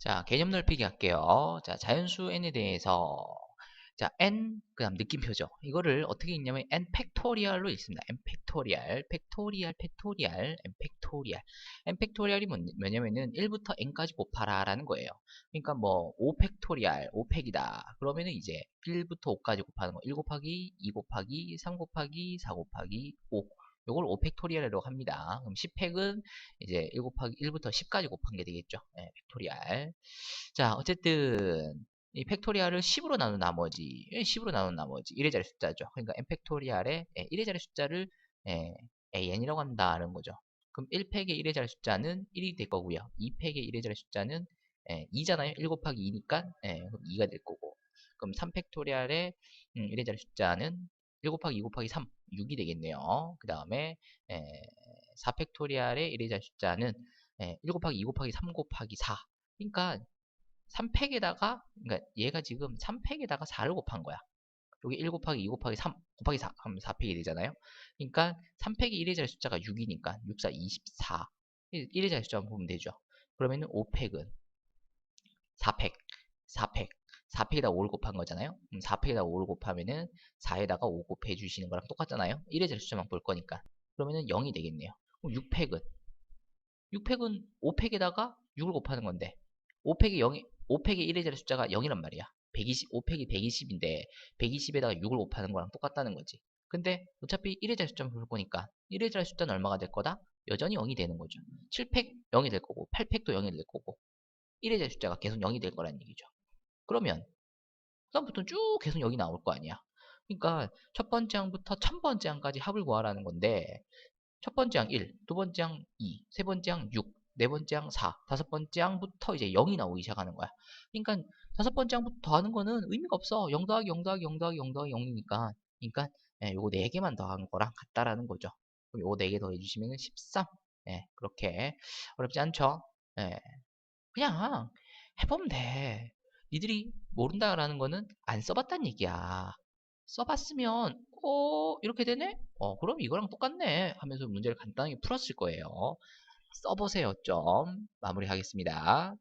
자, 개념 넓히기 할게요. 자, 자연수 n에 대해서 자, n 그다음 느낌표죠. 이거를 어떻게 읽냐면 n 팩토리얼로 읽습니다. n 팩토리얼, 팩토리얼, 팩토리얼, n 팩토리얼. n 팩토리얼이 뭐냐면은 1부터 n까지 곱하라라는 거예요. 그러니까 뭐 5 팩토리얼, 5팩이다. 그러면은 이제 1부터 5까지 곱하는 거. 1 곱하기 2 곱하기 3 곱하기 4 곱하기 5. 요걸 5팩토리얼이라고 합니다. 그럼 10팩은 이제 1 곱하기 1부터 10까지 곱한 게 되겠죠. 네, 팩토리얼. 자, 어쨌든 이 팩토리얼을 10으로 나눈 나머지 10으로 예, 나눈 나머지 1의 자리 숫자죠. 그러니까 n 팩토리얼의 1의 예, 자리 숫자를 예, an이라고 한다는 거죠. 그럼 1팩의 1의 자리 숫자는 1이 될 거고요. 2팩의 1의 자리 숫자는 2잖아요. 1 곱하기 2니까 그럼 2가 될 거고. 그럼 3팩토리얼의 1의 음, 자리 숫자는 1 곱하기 2 곱하기 3, 6이 되겠네요. 그 다음에 4팩토리얼의 1의 자리 숫자는 1 곱하기 2 곱하기 3 곱하기 4. 그러니까 3팩에다가 그러니까 얘가 지금 3팩에다가 4를 곱한 거야. 여기 1 곱하기 2 곱하기 3 곱하기 4 하면 4팩이 되잖아요. 그러니까 3팩이 1의 자리 숫자가 6이니까 6, 4, 24 1의 자리 숫자 보면 되죠. 그러면은 5팩은 4팩 4팩 4팩에다 5를 곱한 거잖아요. 4팩에다 5를 곱하면은 4에다가 5 곱해 주시는 거랑 똑같잖아요. 1의 자리 숫자만 볼 거니까. 그러면은 0이 되겠네요. 그럼 6팩은 6팩은 5팩에다가 6을 곱하는 건데 5팩이 0이 5팩의 1의 자리 숫자가 0이란 말이야. 120, 5팩이 120인데 120에다가 6을 곱하는 거랑 똑같다는 거지. 근데 어차피 1의 자리 숫자만 볼 거니까 1의 자리 숫자는 얼마가 될 거다? 여전히 0이 되는 거죠. 7팩 0이 될 거고 8팩도 0이 될 거고 1의 자리 숫자가 계속 0이 될 거라는 얘기죠. 그러면 그다음부터 쭉 계속 0이 나올 거 아니야. 그러니까 첫 번째 항부터 천 번째 항까지 합을 구하라는 건데 첫 번째 항 1, 두 번째 항 2, 세 번째 항 6, 네 번째 항 4, 다섯 번째 항부터 이제 0이 나오기 시작하는 거야. 그러니까 다섯 번째 항부터 더하는 거는 의미가 없어. 0 더하기 0 더하기 0 더하기 0 더하기 0이니까. 그러니까 예, 요거 4개만 더한 거랑 같다라는 거죠. 그럼 요거 4개 더해주시면 13. 예, 그렇게 어렵지 않죠? 예, 그냥 해보면 돼. 니들이 모른다라는 거는 안 써봤다는 얘기야. 써봤으면 어 이렇게 되네? 어 그럼 이거랑 똑같네 하면서 문제를 간단하게 풀었을 거예요. 써보세요 좀 마무리하겠습니다.